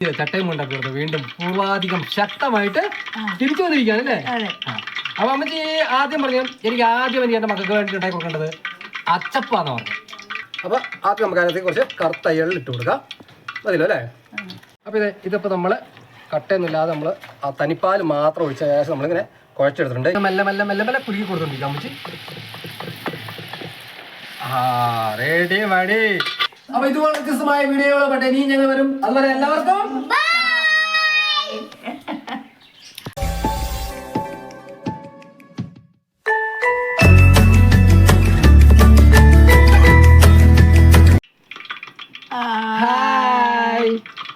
ചട്ടയും കൊടുത്ത് വീണ്ടും പൂർവാധികം ശക്തമായിട്ട് തിരിച്ചു വന്നിരിക്കുകയാണ് അല്ലേ? അപ്പൊ അമ്മച്ചി ആദ്യം പറഞ്ഞു എനിക്ക് ആദ്യം എനിക്ക് എന്റെ മക്കൾക്ക് വേണ്ടി ഉണ്ടാക്കി കൊടുക്കേണ്ടത് അച്ചപ്പാന്ന് പറഞ്ഞു അപ്പൊ ആദ്യം നമുക്ക് അതിനകത്ത് കുറച്ച് കറുത്ത എള്ള് ഇട്ട് കൊടുക്കാം. മതിയല്ലോ അല്ലേ? അപ്പൊ ഇത് ഇതിപ്പോ നമ്മൾ കട്ടയൊന്നുമില്ലാതെ നമ്മൾ ആ തനിപ്പാൽ മാത്രം ഒഴിച്ച ശേഷം നമ്മളിങ്ങനെ കുഴച്ചെടുത്തിട്ടുണ്ട്. മെല്ലെ മെല്ലെ മെല്ലെ മെല്ലെ കുലുക്കി കൊടുത്തോണ്ടിരിക്കാം അമ്മച്ചി. ആ റെഡി മടി അപ്പൊ ഇതുപോലെ വ്യത്യസ്തമായ വീഡിയോകളുമായിട്ട് ഇനിയും ഞങ്ങൾ വരും. അതുവരെ എല്ലാവർക്കും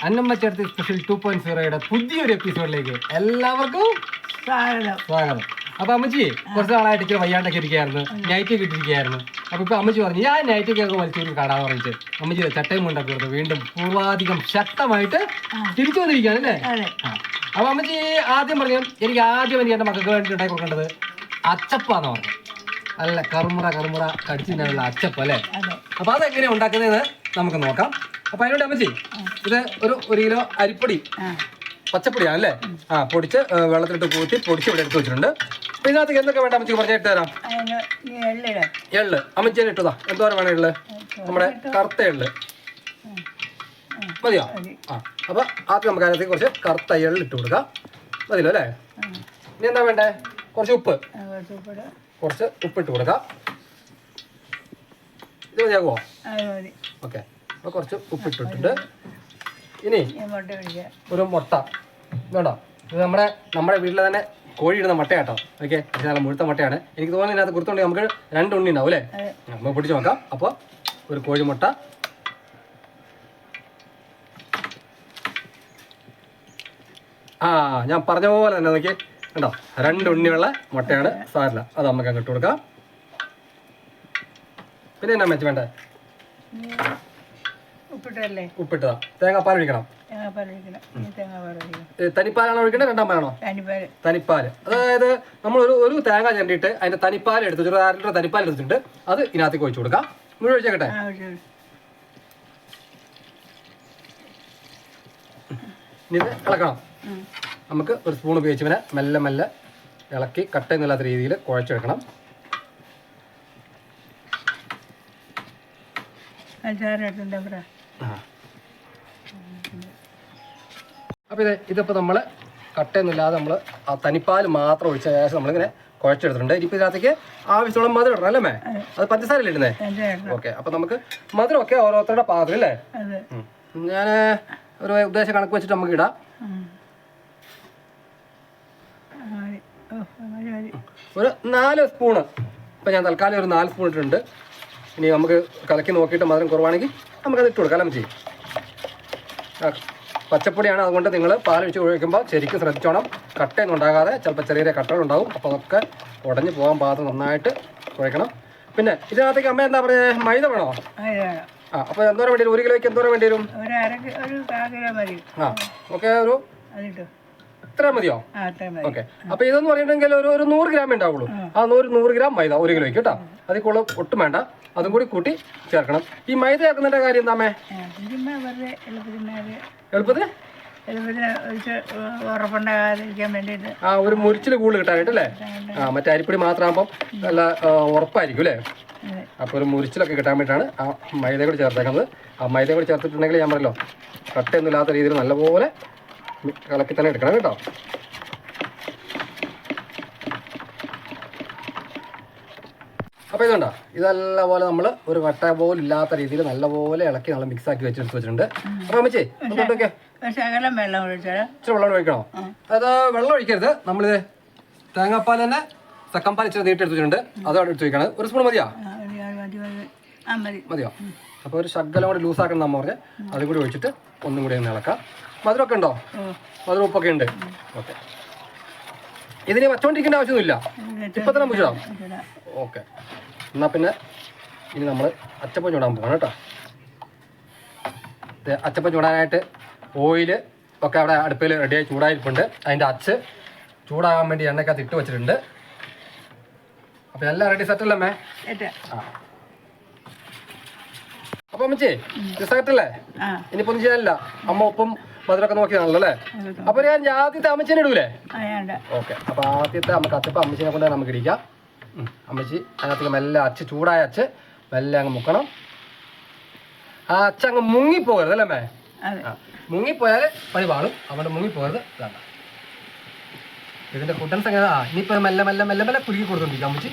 അന്നമ്മ ചേർത്ത് സ്പെഷ്യൽ ടു പോയിന്റ് സീറോയുടെ പുതിയൊരു എപ്പിസോഡിലേക്ക് എല്ലാവർക്കും സ്വാഗതം. സ്വാഗതം. അപ്പൊ അമ്മച്ചി കുറച്ച് നാളായിട്ട് ഇച്ചിരി വയ്യാണ്ടൊക്കെ ഇരിക്കുകയായിരുന്നു. നൈറ്റ് കിട്ടിയിരിക്കുകയായിരുന്നു. അപ്പൊ ഇപ്പൊ അമ്മച്ചി പറഞ്ഞു ഞാൻ നൈറ്റ് കേക്ക് വലിച്ചൂരി കടാ പറഞ്ഞിട്ട്. അമ്മച്ചി ചട്ടയും കൊണ്ടൊക്കെ കൊടുത്ത് വീണ്ടും പൂർവാധികം ശക്തമായിട്ട് തിരിച്ചു വന്നിരിക്കുകയാണ് അല്ലേ? അതെ. ആ. അപ്പൊ അമ്മച്ചി ആദ്യം പറഞ്ഞു എനിക്ക് ആദ്യം എനിക്ക് എന്റെ മക്കൾക്ക് വേണ്ടി ഉണ്ടാക്കി കൊടുക്കേണ്ടത് അച്ചപ്പാന്ന് പറഞ്ഞു അല്ല കറുമുറ കറുമുറ കടിച്ചിട്ടുള്ള അച്ചപ്പ് അല്ലേ? അപ്പൊ അതെങ്ങനെയാ ഉണ്ടാക്കുന്നതെന്ന് നമുക്ക് നോക്കാം. അപ്പൊ അതിനോട് അമ്മച്ചി ഇത് ഒരു ഒരു കിലോ അരിപ്പൊടി. പച്ചപ്പൊടിയാണ് അല്ലേ? ആ പൊടിച്ച് വെള്ളത്തിലിട്ട് കൂട്ടി പൊടിച്ച് ഇവിടെ എടുത്ത് വെച്ചിട്ടുണ്ട്. ഇതിനകത്ത് എന്തൊക്കെ വേണ്ട അമ്മച്ചി തരാം? അതിന് നീ എള്ളിടാം എള്ള്. അമ്മച്ചേനെ ഇട്ടതാ. എന്തോരം വേണം എള്ള്? നമ്മുടെ കറുത്ത എള്ള്. മതിയോ? ആ അപ്പൊ ആദ്യം നമുക്ക് അതിനകത്ത് കുറച്ച് കറുത്ത എള്ള് ഇട്ട് കൊടുക്കാം. മതിയല്ലോ അല്ലേ? ഇനി എന്താ വേണ്ടേ? കുറച്ച് ഉപ്പ്. കുറച്ച് ഉപ്പ് കുറച്ച് ഉപ്പിട്ട് കൊടുക്കാം. ഇത് മതിയാകുമോ ഓക്കെ. അപ്പൊ കുറച്ച് ഉപ്പിട്ടിട്ടുണ്ട് ഇനി ഒരു മുട്ട. വേണ്ടോ ഇത് നമ്മുടെ നമ്മുടെ വീട്ടിലെ തന്നെ കോഴി മട്ടയാട്ടോ. ഓക്കെ പക്ഷേ നല്ല മുഴുത്ത മട്ടയാണ്. എനിക്ക് തോന്നുന്നു ഇതിനകത്ത് കൊടുത്തോണ്ടെങ്കിൽ നമുക്ക് രണ്ട് ഉണ്ണി ഉണ്ടാവും അല്ലേ? നമ്മൾ പിടിച്ച് നോക്കാം. അപ്പോൾ ഒരു കോഴിമുട്ട. ആ ഞാൻ പറഞ്ഞ പോലെ തന്നെ നോക്കി. കണ്ടോ? രണ്ട് ഉണ്ണിയുള്ള മുട്ടയാണ് സാരില്ല അത് നമുക്ക് അങ്ങോട്ട് കൊടുക്കാം. പിന്നെ എന്നാ മെച്ച് വേണ്ടേ? ഉപ്പിട്ടതാ. തേങ്ങാപ്പാൽ ഒഴിക്കണം. തനിപ്പാലാണോ ഒഴിക്കേണ്ടത് രണ്ടാം പാലാണോ? തനിപ്പാൽ അതായത് നമ്മൾ ഒരു ഒരു തേങ്ങ ചെണ്ടിട്ട് അതിന്റെ തനിപ്പാൽ എടുത്ത് ഒരു അര ലിറ്റർ തനിപ്പാൽ എടുത്തിട്ട് അത് ഇതിനകത്തേക്ക് ഒഴിച്ചു കൊടുക്കാം. മുഴുവൻ ഒഴിച്ചേക്കട്ടെ ഇനി ഇത് ഇളക്കണം. നമുക്ക് ഒരു സ്പൂൺ ഉപയോഗിച്ച് ഇവനെ മെല്ലെ മെല്ലെ ഇളക്കി കട്ടയൊന്നുമില്ലാത്ത രീതിയിൽ കുഴച്ചെടുക്കണം. ആ. അപ്പോൾ ഇത് ഇതിപ്പോൾ നമ്മൾ കട്ടയൊന്നുമില്ലാതെ നമ്മൾ ആ തനിപ്പാൽ മാത്രം ഒഴിച്ച ശേഷം നമ്മളിങ്ങനെ കുഴച്ചെടുത്തിട്ടുണ്ട്. ഇനിയിപ്പോൾ ഇതിനകത്തേക്ക് ആവശ്യമുള്ള മധുരം ഇടണം അല്ലേ മേ? അത്. പഞ്ചസാരല്ലേ ഇടുന്നേ? ഓക്കെ അപ്പോൾ നമുക്ക് മധുരമൊക്കെ ഓരോരുത്തരുടെ പാത്രം അല്ലേ? ഞാൻ ഒരു ഉദ്ദേശ കണക്ക് വെച്ചിട്ട് നമുക്ക് ഇടാം. ഒരു നാല് സ്പൂണ്. ഇപ്പം ഞാൻ തൽക്കാലം ഒരു നാല് സ്പൂൺ ഇട്ടിട്ടുണ്ട്. ഇനി നമുക്ക് കലക്കി നോക്കിയിട്ട് മധുരം കുറവാണെങ്കിൽ നമുക്കത് ഇട്ട് കൊടുക്കാം അല്ലേ ആ, പച്ചപ്പൊടിയാണ് അതുകൊണ്ട് നിങ്ങൾ പാലൊഴിച്ച് ഒഴിക്കുമ്പോൾ ശരിക്കും ശ്രദ്ധിച്ചോണം. കട്ടയൊന്നും ഉണ്ടാകാതെ ചിലപ്പോൾ ചെറിയ ചെറിയ കട്ടകളുണ്ടാവും അപ്പോൾ അതൊക്കെ ഉടഞ്ഞു പോകാൻ പാകത്ത് നന്നായിട്ട് കുഴക്കണം പിന്നെ ഇതിനകത്തേക്ക് അമ്മ എന്താ പറയുക? മൈദ വേണോ? ആ അപ്പോൾ എന്തോരം വേണ്ടി വരും? ഒരു കിലോയ്ക്ക് എന്തോരം വേണ്ടി വരും? ആ ഓക്കെ ഒരു ഇത്ര മതിയോ? ഓക്കെ. അപ്പൊ ഇതെന്ന് പറഞ്ഞിട്ടുണ്ടെങ്കിൽ ഒരു ഒരു നൂറ് ഗ്രാം ഉണ്ടാവുള്ളൂ. ആ. നൂറ് നൂറ് ഗ്രാം മൈദ ഒരു കിലോയ്ക്ക് കേട്ടോ. അതിൽ കൂടുതൽ ഒട്ടും വേണ്ട. അതും കൂടി കൂട്ടി ചേർക്കണം. ഈ മൈദ ചേർക്കുന്നതിന്റെ കാര്യം എന്താമേ എളുപ്പത്തിൽ? ആ ഒരു മുരിച്ചിൽ കൂടുതൽ കിട്ടാനായിട്ട് അല്ലേ? ആ മറ്റേ അരിപ്പൊടി മാത്രമാകുമ്പോൾ നല്ല ഉറപ്പായിരിക്കും അല്ലേ? അപ്പോൾ ഒരു മുരിച്ചിലൊക്കെ കിട്ടാൻ വേണ്ടിയിട്ടാണ് ആ മൈദ കൂടി ചേർത്തേക്കുന്നത്. ആ മൈദ കൂടി ചേർത്തിട്ടുണ്ടെങ്കിൽ ഞാൻ പറയല്ലോ കട്ടയൊന്നും ഇല്ലാത്ത രീതിയിൽ നല്ലപോലെ കലക്കി തന്നെ എടുക്കണം കേട്ടോ. അപ്പോൾ ഇതുണ്ടോ ഇതല്ല പോലെ നമ്മൾ ഒരു വട്ട പോലും ഇല്ലാത്ത രീതിയിൽ നല്ലപോലെ ഇളക്കി നമ്മൾ മിക്സ് ആക്കി വെച്ചെടുത്ത് വെച്ചിട്ടുണ്ട്. അപ്പോൾ അമ്മച്ചേ ശകലം വെള്ളം ഒഴിച്ചാൽ ഇച്ചിരി വെള്ളം ഒഴിക്കണോ? അത് വെള്ളം ഒഴിക്കരുത്. നമ്മളിത് തേങ്ങാപ്പാൽ തന്നെ തക്കമ്പാൽ പാൽ ഇച്ചിരി നീട്ടി എടുത്ത് വെച്ചിട്ടുണ്ട്. അതോടെ എടുത്ത് വെക്കണം. ഒരു സ്പൂൺ മതിയാ? മതിയോ? അപ്പോൾ ഒരു ശകലം കൂടി ലൂസാക്കണം നമ്മൾ പറഞ്ഞ് അതും കൂടി ഒഴിച്ചിട്ട് ഒന്നും കൂടി ഒന്ന് ഇളക്കാം. മധുരമൊക്കെ ഉണ്ടോ? മധുരം ഉപ്പൊക്കെ ഉണ്ട്. ഓക്കെ. ഇതിന് വച്ചോണ്ടിരിക്കേണ്ട ആവശ്യമൊന്നുമില്ല. ഇപ്പം തന്നെ നമുക്ക് ചൂടാം ഇടാം. ഓക്കെ. എന്നാൽ പിന്നെ ഇനി നമ്മൾ അച്ചപ്പം ചൂടാൻ പോകണം കേട്ടോ. അച്ചപ്പം ചൂടാനായിട്ട് ഓയിൽ ഒക്കെ അവിടെ അടുപ്പിൽ റെഡിയായി ചൂടായിരിപ്പുണ്ട് അതിന്റെ അച്ച് ചൂടാകാൻ വേണ്ടി എണ്ണയ്ക്കകത്ത് ഇട്ട് വെച്ചിട്ടുണ്ട്. അപ്പം എല്ലാം റെഡി സെറ്റല്ലേ മേ ഏറ്റാ ആ. അപ്പൊ അമ്മച്ചേ സെറ്റല്ലേ ഇനിയിപ്പൊന്നും ചെയ്യാനില്ല. അമ്മ ഒപ്പം മധുരമൊക്കെ നോക്കിയാണല്ലോ അല്ലേ അപ്പൊ ഞാൻ ആദ്യത്തെ അമ്മച്ചേനെ ഇടൂലേ? ഓക്കെ. അപ്പൊ ആദ്യത്തെ നമുക്ക് അച്ചപ്പ അമ്മച്ചിനെ കൊണ്ട് നമുക്ക് ഇടിക്കാം. അമ്മച്ചി അതിനകത്തേക്ക് മെല്ലെ അച്ച് ചൂടായ അച്ച് മെല്ലെ അങ്ങ് മുക്കണം. ആ അച്ഛ അങ്ങ് മുങ്ങിപ്പോകരുത് അല്ലേ മേ അതെ. ആ. മുങ്ങിപ്പോയാൽ പണി പാളും. അവിടെ മുങ്ങിപ്പോകരുത്. വേണ്ട. ഇതിന്റെ ഫുഡൻസ് എങ്ങനെ ആ ഇനിയിപ്പോ മെല്ലെ മെല്ലെ മെല്ലെ മെല്ലെ കുരുക്കി കൊടുത്തോണ്ടിരിക്കും അമ്മച്ചി.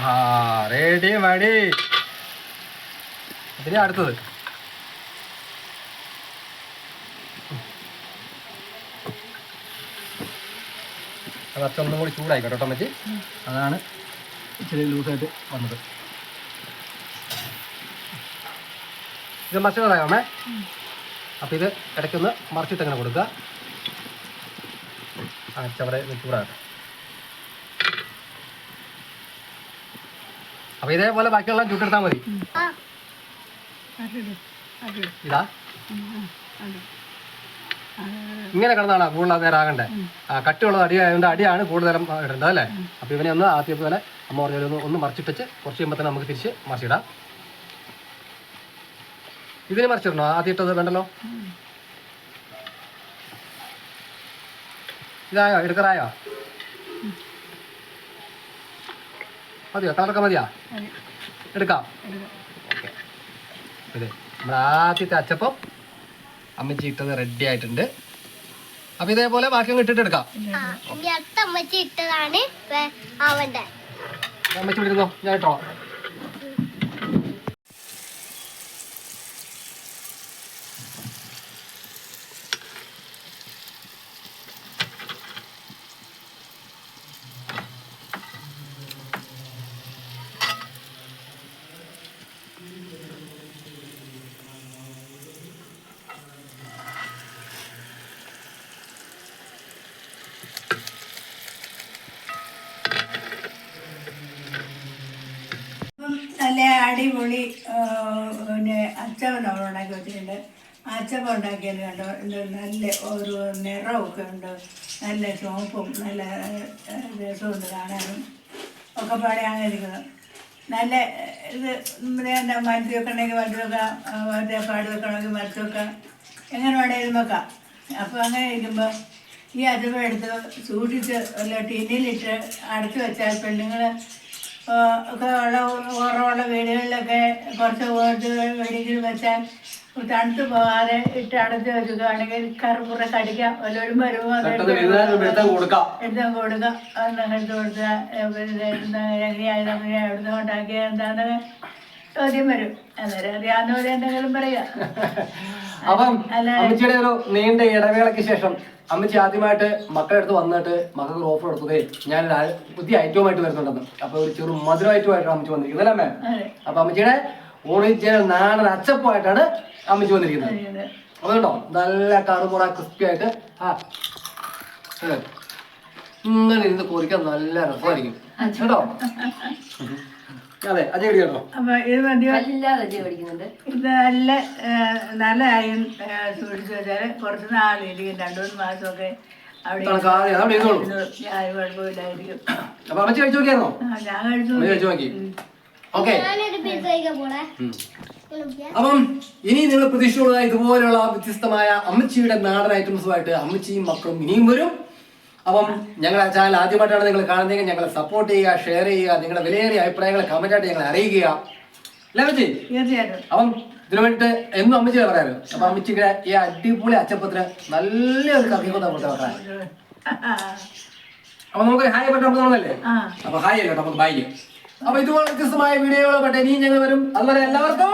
ആ റെഡി മടി ഇതിനെ അടുത്തത്. അച്ഛൻ ഒന്നും കൂടി ചൂടായിക്കോട്ടെ കേട്ടോ അമ്മച്ചി അതാണ് ഇച്ചിരി ലൂസായിട്ട് വന്നത്. ഇത് മറിച്ചിടായോ അമ്മേ അപ്പം ഇത് ഇടയ്ക്കൊന്ന് മറിച്ചിട്ട് അങ്ങനെ കൊടുക്കുക. ആ ചവിടെ ചൂടാകട്ടെ. അപ്പം ഇതേപോലെ ബാക്കിയുള്ള ചൂട്ടെടുത്താൽ മതി. ഇതാ. ഇങ്ങനെ കിടന്നാണ് കൂടുതൽ നേരം ആകണ്ടേ. ആ കട്ടിയുള്ള അടി ആയതുകൊണ്ട് അടിയാണ് കൂടുതലും ഇടേണ്ടത് അല്ലേ? അപ്പം ഇവനെ ഒന്ന് ആദ്യം പോലെ അമ്മ പറഞ്ഞ ഒന്ന് മറിച്ചിട്ടിച്ച് കുറച്ച് കഴിയുമ്പോൾ തന്നെ നമുക്ക് തിരിച്ച് മറിച്ചിടാം ഇതിന് മറിച്ചിടണോ? ആദ്യം ഇട്ടത് വേണ്ടല്ലോ? ഇതായോ? എടുക്കറായോ? മതിയോ? കളറൊക്കെ മതിയാ? എടുക്കാം. എടുക്കാം. ഓക്കെ. ഇത് നമ്മുടെ ആദ്യത്തെ അച്ചപ്പം അമ്മച്ചി ഇട്ടത് റെഡി ആയിട്ടുണ്ട്. അപ്പം ഇതേപോലെ ബാക്കി അങ്ങ് ഇട്ടിട്ട് എടുക്കാം. അടുത്ത അമ്മച്ചി ഇട്ടതാണ് അവന്റെ അമ്മച്ചി വിടുന്നോ? ഞാൻ ഇട്ടോളാം ഇപ്പം നല്ല അടിപൊളി പിന്നെ അച്ചവൻ നമ്മൾ ഉണ്ടാക്കി വെച്ചിട്ടുണ്ട്. അച്ചപ്പം ഉണ്ടാക്കിയത് കണ്ടോ നല്ല ഒരു നിറമൊക്കെ ഉണ്ട്. നല്ല ചുവപ്പും നല്ല രസമുണ്ട് കാണാനും. ഒക്കെ പാടെയാണ് ഇരിക്കുന്നത് നല്ല ഇത് എന്താ മരുത്തി വെക്കണമെങ്കിൽ മരുത്തി വെക്കാം പാട് വെക്കണമെങ്കിൽ മരുത്തി വെക്കാം. എങ്ങനെ വേണമെങ്കിലും വെക്കാം. അപ്പോൾ അങ്ങനെ ഇരിക്കുമ്പോൾ ഈ എടുത്ത് സൂക്ഷിച്ച് വല്ല ടിന്നിലിട്ട് അടച്ചു വെച്ചാൽ പെണ്ണുങ്ങൾ ഒക്കെ ഉള്ള കുറവുള്ള വീടുകളിലൊക്കെ കുറച്ച് വേർഡുകൾ വെടിയിൽ വെച്ചാൽ തണുത്ത് പോകാതെ ഇട്ട് അടച്ച് വെക്കുകയാണെങ്കിൽ കറുപ്പുറ കടിക്കാം വല്ലവരും വരുമ്പോൾ കൊടുക്കാം എടുത്ത് കൊടുക്കാം. അതൊന്നും എടുത്ത് കൊടുത്താൽ എങ്ങനെയാണ് എവിടുന്ന് കൊണ്ടാക്കിയ എന്താണ് ചോദ്യം വരും. അന്നേരം അറിയാവുന്നവരെ എന്തെങ്കിലും പറയുക അപ്പം അമ്മച്ചിയുടെ ഒരു നീണ്ട ഇടവേളയ്ക്ക് ശേഷം അമ്മച്ചി ആദ്യമായിട്ട് മക്കളുടെ അടുത്ത് വന്നിട്ട് മക്കൾക്ക് ഓഫർ കൊടുത്തതേ ഞാൻ പുതിയ ഐറ്റവുമായിട്ട് വരുന്നുണ്ടെന്ന്. അപ്പൊ ഒരു ചെറു മധുര ഐറ്റമായിട്ടാണ് അമ്മച്ചി വന്നിരിക്കുന്നത് അല്ലേ അപ്പൊ അമ്മച്ചിയുടെ ഒറിജിനൽ നാടൻ അച്ചപ്പമായിട്ടാണ് അമ്മച്ചി വന്നിരിക്കുന്നത്. അതെ അതുകൊണ്ടോ നല്ല കറുമുറ ക്രിസ്പി ആയിട്ട്. ആ. ഇങ്ങനെ ഇരുന്ന് കോരിക്കാൻ നല്ല രസമായിരിക്കും. കേട്ടോ അതെ കേട്ടോ. അപ്പൊ ഇത് നല്ല നല്ല അരിയും സൂക്ഷിച്ചു വെച്ചാൽ കുറച്ച് നാളിരിക്കും രണ്ടു മൂന്ന് മാസമൊക്കെ അവിടെ ആരും കുഴപ്പമില്ലായിരിക്കും അപ്പൊ അമ്മച്ചി കഴിച്ചു നോക്കിയായിരുന്നോ? ഞാൻ കഴിച്ചു നോക്കി. ഓക്കെ. അപ്പം ഇനി നിങ്ങൾ പ്രതീക്ഷയുള്ള ഇതുപോലെയുള്ള വ്യത്യസ്തമായ അമ്മച്ചിയുടെ നാടൻ ഐറ്റംസുമായിട്ട് അമ്മച്ചിയും മക്കളും ഇനിയും വരും. അപ്പം ഞങ്ങളുടെ ചാനൽ ആദ്യമായിട്ടാണ് നിങ്ങൾ കാണുന്നതെങ്കിൽ ഞങ്ങളെ സപ്പോർട്ട് ചെയ്യുക ഷെയർ ചെയ്യുക നിങ്ങളുടെ വിലയേറിയ അഭിപ്രായങ്ങൾ കമന്റായിട്ട് ഞങ്ങളെ അറിയിക്കുക. തീർച്ചയായിട്ടും. അപ്പം ഇതിനു വേണ്ടിയിട്ട് എന്നും അമ്മച്ചി പറയാറ് അപ്പൊ അമ്മച്ചിക്ക് ഈ അടിപൊളി അച്ചപ്പത്തിന് നല്ലൊരു വെക്കാൻ ആ, അപ്പൊ നമുക്ക് ഹായ് പറ്റാൻ ആ. അപ്പൊ ഹായ് അല്ലേ നമുക്ക് ബൈ അപ്പൊ ഇതുപോലെ വ്യത്യസ്തമായ വീഡിയോകൾ പറ്റേ ഇനിയും ഞങ്ങൾ വരും. അതുവരെ എല്ലാവർക്കും